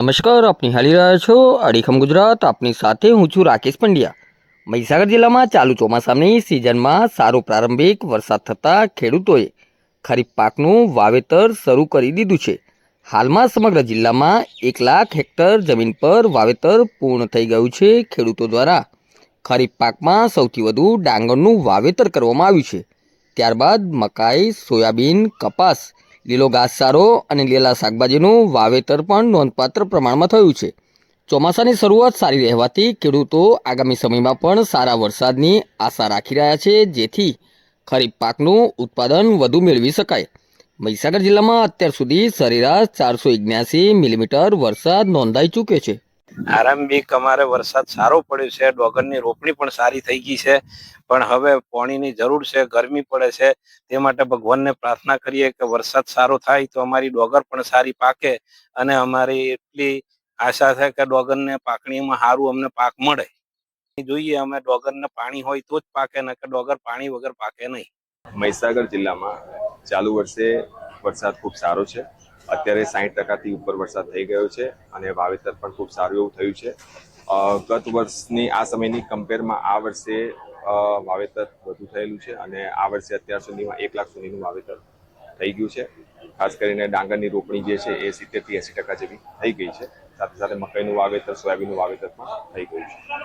નમસ્કાર આપની હાલી રહ્યા છો અડીખમ ગુજરાત. આપની સાથે હું છું રાકેશ પંડ્યા. મહીસાગર જિલ્લામાં ચાલુ ચોમાસાની સિઝનમાં સારો પ્રારંભિક વરસાદ થતાં ખેડૂતોએ ખરીફ પાકનું વાવેતર શરૂ કરી દીધું છે. હાલમાં સમગ્ર જિલ્લામાં એક લાખ હેક્ટર જમીન પર વાવેતર પૂર્ણ થઈ ગયું છે. ખેડૂતો દ્વારા ખરીફ પાકમાં સૌથી વધુ ડાંગરનું વાવેતર કરવામાં આવ્યું છે. ત્યારબાદ મકાઈ, સોયાબીન, કપાસ લીલો ઘાસચારો અને લીલા શાકભાજીનું વાવેતર પણ નોંધપાત્ર પ્રમાણમાં થયું છે. ચોમાસાની શરૂઆત સારી રહેવાથી ખેડૂતો આગામી સમયમાં પણ સારા વરસાદની આશા રાખી રહ્યા છે, જેથી ખરીફ પાકનું ઉત્પાદન વધુ મેળવી શકાય. મહીસાગર જિલ્લામાં અત્યાર સુધી સરેરાશ ચારસો મિલીમીટર વરસાદ નોંધાઈ ચૂક્યો છે. આરંભિક અમારે વરસાદ સારો પડ્યો છે, ડોગરની રોપણી પણ સારી થઈ ગઈ છે. પણ હવે પાણીની જરૂર છે, ગરમી પડે છે, તે માટે ભગવાનને પ્રાર્થના કરીએ કે વરસાદ સારો થાય તો અમારી ડોગર પણ સારી પાકે અને અમારી એટલી આશા છે કે ડોગરને પાકણીમાં સારું અમને પાક મળે. જોઈએ અમે ડોગરને પાણી હોય તો જ પાકે ને કે ડોગર પાણી વગર પાકે નહીં. મહીસાગર જિલ્લામાં ચાલુ વર્ષે વરસાદ ખૂબ સારો છે. અત્યારે સાહીઠ ટકાથી ઉપર વરસાદ થઈ ગયો છે અને વાવેતર પણ ખૂબ સારું એવું થયું છે. ગત વર્ષની આ સમયની કમ્પેરમાં આ વર્ષે વાવેતર વધુ થયેલું છે અને આ વર્ષે અત્યાર સુધીમાં એક લાખ સુધીનું વાવેતર થઈ ગયું છે. ખાસ કરીને ડાંગરની રોપણી જે છે એ સિત્તેરથી એંસી ટકા જેવી થઈ ગઈ છે. સાથે સાથે મકાઈનું વાવેતર, સોયાબીનનું વાવેતર પણ થઈ ગયું છે.